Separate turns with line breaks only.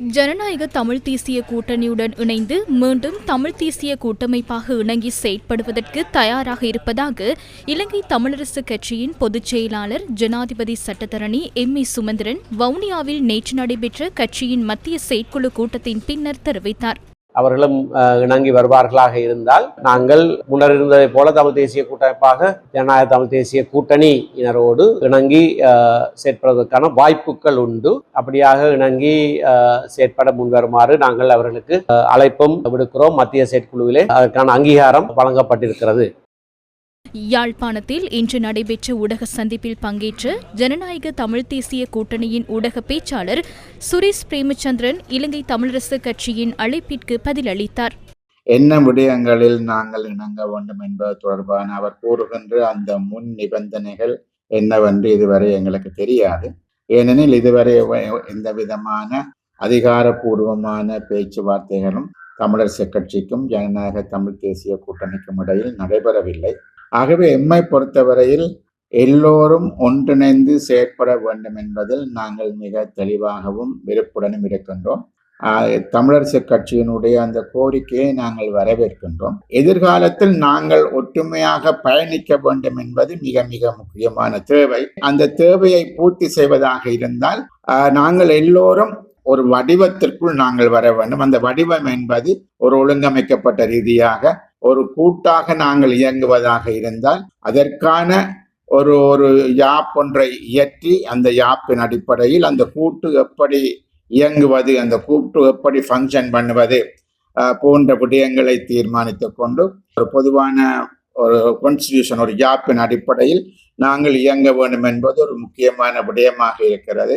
ஜனநாயக தமிழ் தேசிய கூட்டணியுடன் இணைந்து மீண்டும் தமிழ் தேசிய கூட்டமைப்பாக இணங்கி செயற்படுவதற்கு தயாராக இருப்பதாக இலங்கை தமிழரசு கட்சியின் பொதுச் செயலாளர் ஜனாதிபதி சட்டத்தரணி எம். ஏ. சுமந்திரன் வவுனியாவில் நேற்று நடைபெற்ற கட்சியின் மத்திய செயற்குழு கூட்டத்தின் பின்னர் தெரிவித்தார்.
அவர்களும் இணங்கி வருவார்களாக இருந்தால் நாங்கள் முன்னர் இருந்ததை போல தமிழ் தேசிய கூட்டமைப்பாக ஜனநாயக தமிழ் தேசிய கூட்டணியினரோடு இணங்கி செயற்படுவதற்கான வாய்ப்புகள் உண்டு. அப்படியாக இணங்கி செயற்பட முன்வருமாறு நாங்கள் அவர்களுக்கு அழைப்பும் விடுக்கிறோம். மத்திய செயற்குழுவிலே அதற்கான அங்கீகாரம் வழங்கப்பட்டிருக்கிறது.
யாழ்ப்பாணத்தில் இன்று நடைபெற்ற ஊடக சந்திப்பில் பங்கேற்ற ஜனநாயக தமிழ் தேசிய கூட்டணியின் ஊடக பேச்சாளர் சுரேஷ் பிரேமச்சந்திரன் இலங்கை தமிழரசு கட்சியின் அழைப்பிற்கு பதிலளித்தார்.
என்ன விடயங்களில் நாங்கள் இணங்க வேண்டும் என்பது தொடர்பான அவர் கூறுகின்ற அந்த முன் நிபந்தனைகள் என்னவென்று இதுவரை எங்களுக்கு தெரியாது. ஏனெனில் இதுவரை எந்த விதமான அதிகாரப்பூர்வமான பேச்சுவார்த்தைகளும் தமிழரசு கட்சிக்கும் ஜனநாயக தமிழ் தேசிய கூட்டணிக்கும் இடையில் நடைபெறவில்லை. ஆகவே எம்மை பொறுத்தவரையில் எல்லோரும் ஒன்றிணைந்து செயற்பட வேண்டும் என்பதில் நாங்கள் மிக தெளிவாகவும் விருப்புடனும் இருக்கின்றோம். தமிழரசு கட்சியினுடைய அந்த கோரிக்கையை நாங்கள் வரவேற்கின்றோம். எதிர்காலத்தில் நாங்கள் ஒற்றுமையாக பயணிக்க வேண்டும் என்பது மிக மிக முக்கியமான தேவை. அந்த தேவையை பூர்த்தி செய்வதாக இருந்தால் நாங்கள் எல்லோரும் ஒரு வடிவத்திற்குள் நாங்கள் வர வேண்டும். அந்த வடிவம் என்பது ஒரு ஒழுங்கமைக்கப்பட்ட ரீதியாக ஒரு கூட்டாக நாங்கள் இயங்குவதாக இருந்தால் அதற்கான ஒரு ஒரு யாப் ஒன்றை இயற்றி அந்த யாப்பின் அடிப்படையில் அந்த கூட்டு எப்படி இயங்குவது அந்த கூட்டு எப்படி ஃபங்க்ஷன் பண்ணுவது போன்ற விடயங்களை தீர்மானித்து கொண்டு ஒரு பொதுவான ஒரு கான்ஸ்டியூஷன் ஒரு யாப்பின் அடிப்படையில் நாங்கள் இயங்க வேண்டும் என்பது ஒரு முக்கியமான விடயமாக இருக்கிறது.